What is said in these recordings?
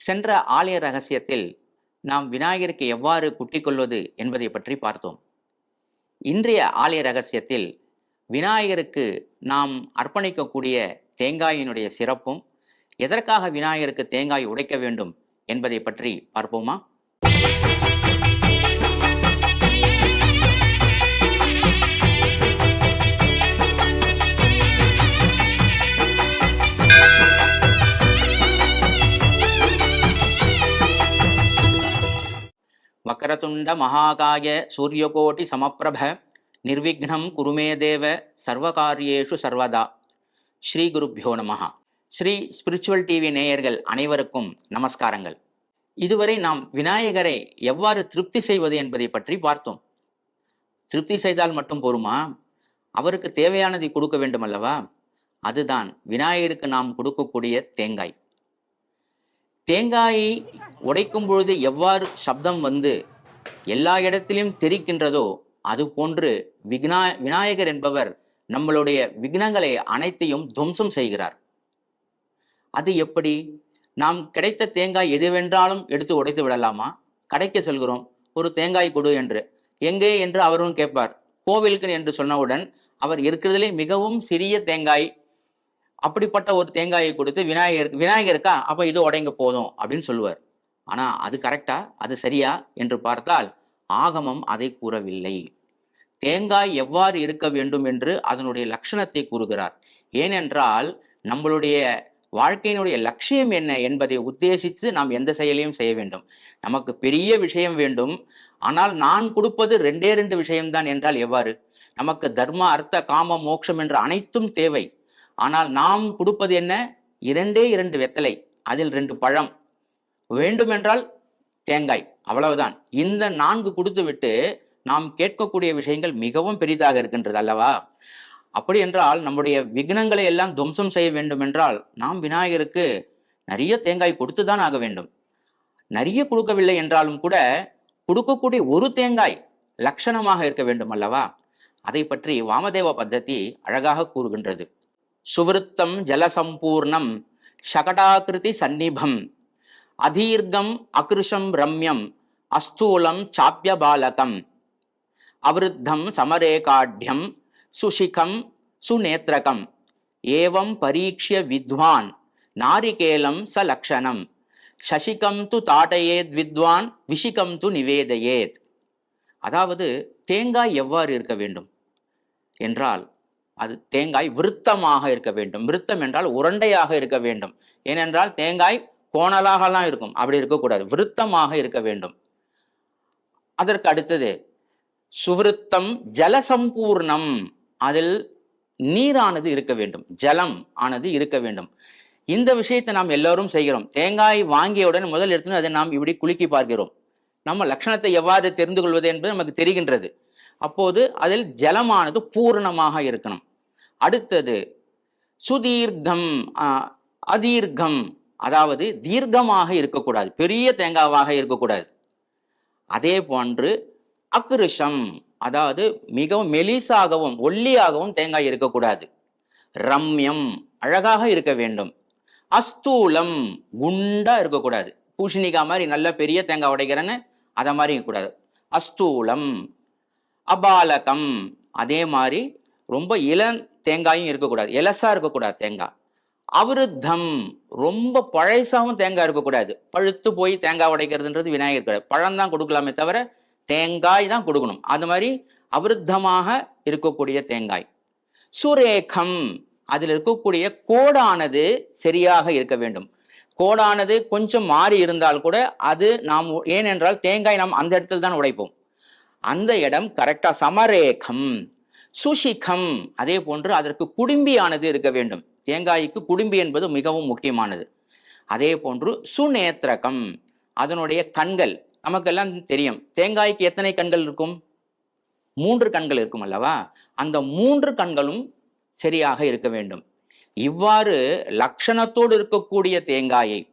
சென்ற ஆலய ரகசியத்தில் நாம் விநாயகருக்கு எவ்வாறு குட்டிக்கொள்வது என்பதை பற்றி பார்த்தோம். இன்றைய ஆலய ரகசியத்தில் விநாயகருக்கு நாம் அர்ப்பணிக்கக்கூடிய தேங்காயினுடைய சிறப்பும் எதற்காக விநாயகருக்கு தேங்காய் உடைக்க வேண்டும் என்பதை பற்றி பார்ப்போமா? வக்கரதுண்ட மகாகாய சூரியகோட்டி சமப்பிரப நிர்விக்னம் குருமே தேவ சர்வகாரியேஷு சர்வதா. ஸ்ரீ குருப்பியோ நமஹா. ஸ்ரீ ஸ்பிரிச்சுவல் டிவி நேயர்கள் அனைவருக்கும் நமஸ்காரங்கள். இதுவரை நாம் விநாயகரை எவ்வாறு திருப்தி செய்வது என்பதை பற்றி பார்த்தோம். திருப்தி செய்தால் மட்டும் போருமா? அவருக்கு தேவையானதை கொடுக்க வேண்டும் அல்லவா அதுதான் விநாயகருக்கு நாம் கொடுக்கக்கூடிய தேங்காய். தேங்காயை உடைக்கும் பொழுது எவ்வாறு சப்தம் வந்து எல்லா இடத்திலும் தெரிக்கின்றதோ அது போன்று விக்னா விநாயகர் என்பவர் நம்மளுடைய விக்னங்களை அனைத்தையும் துவம்சம் செய்கிறார். அது எப்படி? நாம் கிடைத்த தேங்காய் எதுவென்றாலும் எடுத்து உடைத்து விடலாமா? கடைக்கு செல்கிறோம் ஒரு தேங்காய் கொடு என்று. எங்கே என்று அவரும் கேட்பார். கோவிலுக்கு என்று சொன்னவுடன் அவர் இருக்கிறதுலே மிகவும் சிறிய தேங்காய் அப்படிப்பட்ட ஒரு தேங்காயை கொடுத்து விநாயகர் விநாயகருக்கா அப்போ இது உடைங்க போதும் அப்படின்னு சொல்லுவார். ஆனா அது கரெக்டா அது சரியா என்று பார்த்தால் ஆகமம் அதை கூறவில்லை. தேங்காய் எவ்வாறு இருக்க வேண்டும் என்று அதனுடைய லட்சணத்தை கூறுகிறார். ஏனென்றால் நம்மளுடைய வாழ்க்கையினுடைய லட்சியம் என்ன என்பதை உத்தேசித்து நாம் எந்த செயலையும் செய்ய வேண்டும். நமக்கு பெரிய விஷயம் வேண்டும். ஆனால் நான் கொடுப்பது ரெண்டே ரெண்டு விஷயம்தான் என்றால் எவ்வாறு? நமக்கு தர்ம அர்த்த காம மோட்சம் என்ற அனைத்தும் தேவை. ஆனால் நாம் கொடுப்பது என்ன? இரண்டே இரண்டு வெத்தலை அதில் ரெண்டு பழம். வேண்டுமென்றால் தேங்காய் அவ்வளவுதான். இந்த நான்கு கொடுத்துவிட்டு நாம் கேட்கக்கூடிய விஷயங்கள் மிகவும் பெரிதாக இருக்கின்றது அல்லவா? அப்படி என்றால் நம்முடைய விக்னங்களை எல்லாம் துவம்சம் செய்ய வேண்டும் என்றால் நாம் விநாயகருக்கு நிறைய தேங்காய் கொடுத்துதான் ஆக வேண்டும். நிறைய கொடுக்கவில்லை என்றாலும் கூட கொடுக்கக்கூடிய ஒரு தேங்காய் லட்சணமாக இருக்க வேண்டும் அல்லவா? அதை பற்றி வாமதேவ பத்ததி அழகாக கூறுகின்றது. சுவிருத்தம் ஜலசம்பூர்ணம் சகடாகிருதி சந்நிபம் அதீர்க்கம் அகிருஷம் ரம்யம் அஸ்தூலம் சாப்பிய பாலகம் அவருத்தம் சமரேகாட்யம் சுஷிகம் சுநேத்திரகம் ஏவம் பரீட்சிய வித்வான் நாரிகேலம் ச லக்ஷணம் சசிகம் து தாட்டயேத் வித்வான் விஷிகம் து நிவேதையேத். அதாவது தேங்காய் எவ்வாறு இருக்க வேண்டும்? என்றால் அது தேங்காய் விருத்தமாக இருக்க வேண்டும். விருத்தம் என்றால் உருண்டையாக இருக்க வேண்டும். ஏனென்றால் தேங்காய் கோணலாகலாம் இருக்கும். அப்படி இருக்கக்கூடாது. விருத்தமாக இருக்க வேண்டும். அதற்கு அடுத்தது சுவிருத்தம் ஜலசம்பூர்ணம். அதில் நீரானது இருக்க வேண்டும். ஜலம் ஆனது இருக்க வேண்டும். இந்த விஷயத்தை நாம் எல்லோரும் செய்கிறோம். தேங்காய் வாங்கியவுடன் முதல் எடுத்து அதை நாம் இப்படி குலுக்கி பார்க்கிறோம். நம்ம லட்சணத்தை எவ்வாறு தெரிந்து கொள்வது என்பது நமக்கு தெரிகின்றது. அப்போது அதில் ஜலமானது பூரணமாக இருக்கணும். அடுத்தது சுதீர்க்கம் அதீர்க்கம். அதாவது தீர்க்கமாக இருக்கக்கூடாது. பெரிய தேங்காவாக இருக்கக்கூடாது. அதே போன்று அக்ருஷம் அதாவது மிகவும் மெலிசாகவும் ஒல்லியாகவும் தேங்காய் இருக்கக்கூடாது. ரம்யம் அழகாக இருக்க வேண்டும். அஸ்தூலம் குண்டா இருக்கக்கூடாது. பூஷணிக்காய் மாதிரி நல்ல பெரிய தேங்காய் உடைக்கிறேன்னு அதை மாதிரி இருக்கக்கூடாது. அஸ்தூலம் அபாலகம் அதே மாதிரி ரொம்ப இளம் தேங்காயும் இருக்கக்கூடாது. இலசா இருக்கக்கூடாது தேங்காய். அவருத்தம். ரொம்ப பழைசாவும் தேங்காய் இருக்கக்கூடாது. பழுத்து போய் தேங்காய் உடைக்கிறதுன்றது விநாயகர் கிடையாது பழம் தான் கொடுக்கலாமே தவிர தேங்காய் தான் கொடுக்கணும். அது மாதிரி அவருத்தமாக இருக்கக்கூடிய தேங்காய். சுரேகம் அதில் இருக்கக்கூடிய கோடானது சரியாக இருக்க வேண்டும். கோடானது கொஞ்சம் மாறி இருந்தால் கூட அது நாம் ஏனென்றால் தேங்காய் நாம் அந்த இடத்துல தான் உடைப்போம். அந்த இடம் கரெக்டாக சமரேகம் சுஷிகம் அதே போன்று அதற்கு குடும்பியானது இருக்க வேண்டும். தேங்காய்க்கு குடும்பி என்பது மிகவும் முக்கியமானது. அதே போன்று சுநேத்திரகம் அதனுடைய கண்கள் நமக்கெல்லாம் தெரியும். தேங்காய்க்கு எத்தனை கண்கள் இருக்கும்? மூன்று கண்கள் இருக்கும் அல்லவா? அந்த மூன்று கண்களும் சரியாக இருக்க வேண்டும். இவ்வாறு லட்சணத்தோடு இருக்கக்கூடிய தேங்காயை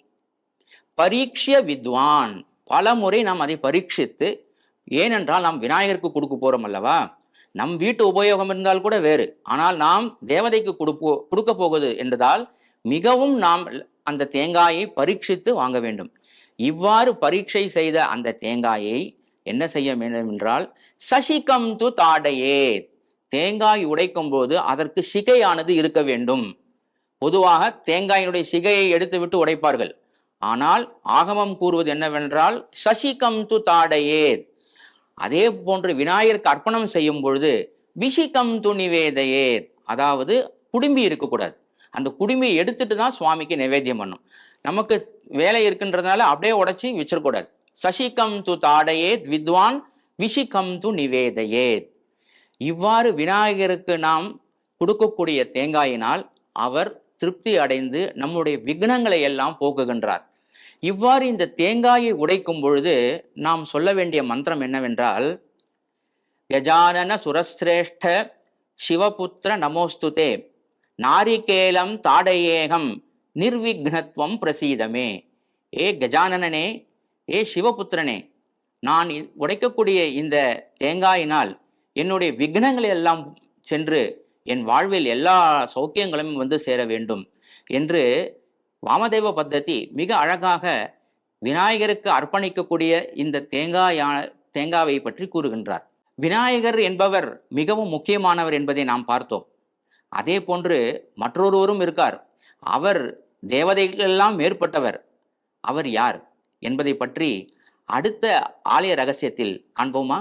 பரீட்சிய வித்வான் பல முறை நாம் அதை பரீட்சித்து ஏனென்றால் நாம் விநாயகருக்கு கொடுக்க போறோம் அல்லவா? நம் வீட்டு உபயோகம் இருந்தால் கூட வேறு. ஆனால் நாம் தேவதைக்கு கொடுப்போ கொடுக்க போகுது என்றதால் மிகவும் நாம் அந்த தேங்காயை பரீட்சித்து வாங்க வேண்டும். இவ்வாறு பரீட்சை செய்த அந்த தேங்காயை என்ன செய்ய வேண்டும் என்றால் சசிகம் து தாடையே தேங்காய் உடைக்கும் போது அதற்கு சிகையானது இருக்க வேண்டும். பொதுவாக தேங்காயினுடைய சிகையை எடுத்துவிட்டு உடைப்பார்கள். ஆனால் ஆகமம் கூறுவது என்னவென்றால் சசிகம் து தாடையே அதே போன்று விநாயகருக்கு அர்ப்பணம் செய்யும் பொழுது விஷிகம் துணிவேதையே. அதாவது குடும்பி இருக்கக்கூடாது. அந்த குடும்பியை எடுத்துட்டு தான் சுவாமிக்கு நிவேத்தியம் பண்ணும் நமக்கு வேலை இருக்குன்றதுனால அப்படியே உடைச்சி வச்சிடக்கூடாது. சசிகம் து தாடையே வித்வான் விஷிகம் து நிவேதையே. இவ்வாறு விநாயகருக்கு நாம் கொடுக்கக்கூடிய தேங்காயினால் அவர் திருப்தி அடைந்து நம்முடைய விக்னங்களை எல்லாம் போக்குகின்றார். இவ்வாறு இந்த தேங்காயை உடைக்கும் பொழுது நாம் சொல்ல வேண்டிய மந்திரம் என்னவென்றால் கஜானன சுரஸ்ரேஷ்ட சிவபுத்திர நமோஸ்துதே நாரிகேலம் தாடையேகம் நிர்விக்னத்வம் பிரசீதமே. ஏ கஜானனனே ஏ சிவபுத்திரனே நான் உடைக்கக்கூடிய இந்த தேங்காயினால் என்னுடைய விக்னங்கள் எல்லாம் சென்று என் வாழ்வில் எல்லா சௌக்கியங்களும் வந்து சேர வேண்டும் என்று வாமதேவ பத்ததி மிக அழகாக விநாயகருக்கு அர்ப்பணிக்கக்கூடிய இந்த தேங்காயான தேங்காவை பற்றி கூறுகின்றார். விநாயகர் என்பவர் மிகவும் முக்கியமானவர் என்பதை நாம் பார்த்தோம். அதே போன்று மற்றொருவரும் இருக்கார். அவர் தேவதைகளெல்லாம் மேற்பட்டவர். அவர் யார் என்பதை பற்றி அடுத்த ஆலய ரகசியத்தில் காண்போமா?